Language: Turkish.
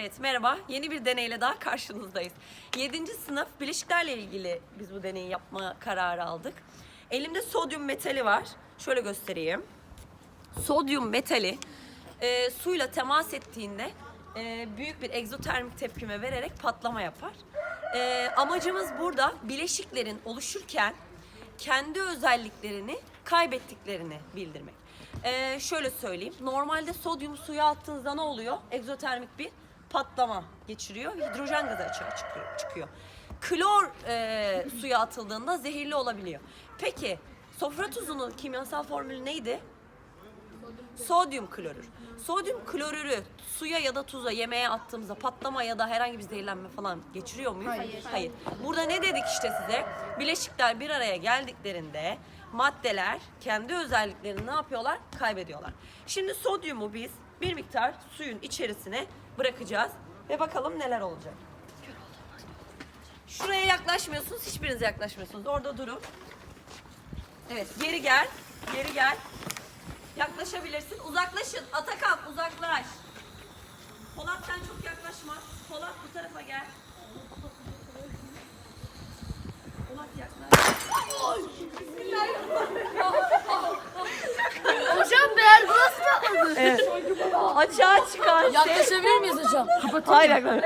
Evet merhaba. Yeni bir deneyle daha karşınızdayız. 7. sınıf bileşiklerle ilgili biz bu deneyi yapma kararı aldık. Elimde sodyum metali var. Şöyle göstereyim. Sodyum metali e, suyla temas ettiğinde e, büyük bir egzotermik tepkime vererek patlama yapar. E, amacımız burada bileşiklerin oluşurken kendi özelliklerini kaybettiklerini bildirmek. E, şöyle söyleyeyim. Normalde sodyum suya attığınızda ne oluyor? Egzotermik bir patlama geçiriyor. Hidrojen gazı açığa çıkıyor. çıkıyor. Klor e, suya atıldığında zehirli olabiliyor. Peki sofra tuzunun kimyasal formülü neydi? Sodyum klorür. Sodyum klorürü suya ya da tuza yemeğe attığımızda patlama ya da herhangi bir zehirlenme falan geçiriyor muyuz? Hayır. Burada ne dedik işte size? Bileşikler bir araya geldiklerinde maddeler kendi özelliklerini ne yapıyorlar? Kaybediyorlar. Şimdi sodyumu biz bir miktar suyun içerisine bırakacağız ve bakalım neler olacak. Şuraya yaklaşmıyorsunuz, hiçbiriniz yaklaşmıyorsunuz. Orada durun. Evet, geri gel. Geri gel. Yaklaşabilirsin. Uzaklaşın. Atakan uzaklaş. Polat sen çok yaklaşma. Polat bu tarafa gel. Polat yaklaş. Açığa çıkar. Yaklaşabilir miyiz hocam? Hayır yaklaşma.